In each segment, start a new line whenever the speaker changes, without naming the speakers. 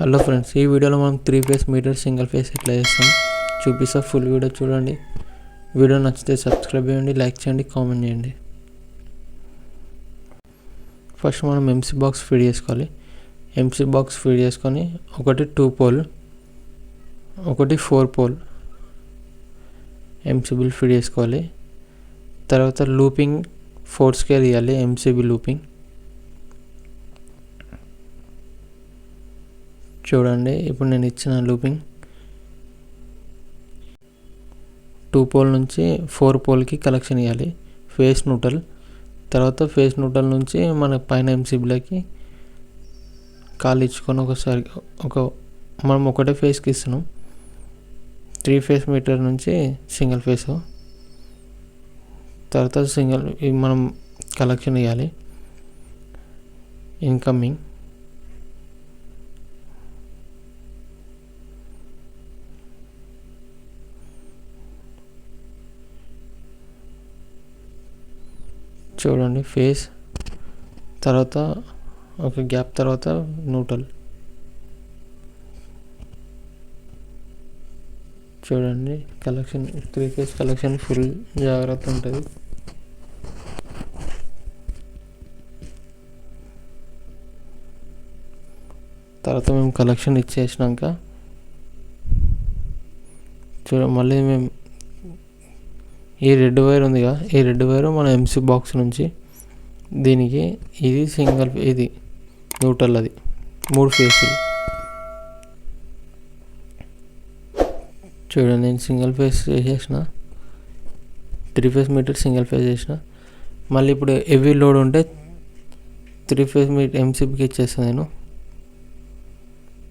Hello friends ఈ వీడియోలో మనం three phase meter single phase ఎట్లా చేస్తాం చూపిస్తా ఫుల్ వీడియో చూడండి. వీడియో నచ్చితే సబ్స్క్రైబ్ చేయండి లైక్ చేయండి కామెంట్ చేయండి. ఫస్ట్ మనం ఎంసీ బాక్స్ ఫీడ్ చేసుకోవాలి. ఎంసీ బాక్స్ ఫీడ్ చేసుకొని ఒకటి టూ పోల్ ఒకటి ఫోర్ పోల్ ఎంసీబీలు ఫీడ్ చేసుకోవాలి. తర్వాత లూపింగ్ ఫోర్ స్కేర్ ఇవ్వాలి ఎంసీబీ లూపింగ్ చూడండి. ఇప్పుడు నేను ఇచ్చిన లూపింగ్ టూ పోల్ నుంచి ఫోర్ పోల్కి కలెక్షన్ ఇవ్వాలి ఫేస్ న్యూట్రల్. తర్వాత ఫేస్ న్యూట్రల్ నుంచి మన పైన ఎంసీబీలకి కాలు ఇచ్చుకొని ఒకసారి ఒక మనం ఒకటే ఫేస్కి ఇస్తున్నాం. త్రీ ఫేస్ మీటర్ నుంచి సింగిల్ ఫేస్. తర్వాత సింగిల్ మనం కలెక్షన్ ఇవ్వాలి ఇన్కమింగ్. చూడండి ఫేస్ తర్వాత ఒక గ్యాప్ తర్వాత నూటల్ చూడండి connection three phase connection full జాగ్రత్త ఉంటుంది. తర్వాత మేము కలెక్షన్ ఇచ్చేసినాక చూడ మళ్ళీ మేము ఈ రెడ్ వైర్ ఉందిగా ఈ రెడ్ వైర్ మన ఎంసీ బాక్స్ నుంచి దీనికి ఇది సింగిల్ ఇది న్యూట్రల్ అది మూడు ఫేస్లు చూడండి నేను సింగిల్ ఫేస్ చేసేసిన three phase meter single phase చేసిన. మళ్ళీ ఇప్పుడు హెవీ లోడ్ ఉంటే త్రీ ఫేస్ మీటర్ ఎంసీబీకి ఇచ్చేస్తాను నేను.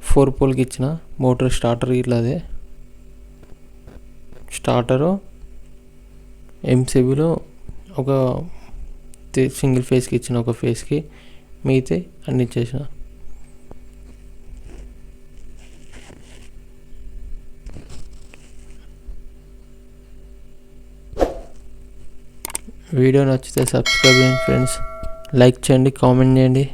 ఫోర్ పోల్కి ఇచ్చిన మోటార్ స్టార్టర్ ఇట్లా అదే స్టార్టరు ఎంసీబీలో ఒక సింగిల్ ఫేస్కి ఇచ్చిన ఒక ఫేస్కి మిగితే అన్ని ఇచ్చేసిన. వీడియో నచ్చితే సబ్స్క్రైబ్ చేయండి ఫ్రెండ్స్. లైక్ చేయండి కామెంట్ చేయండి.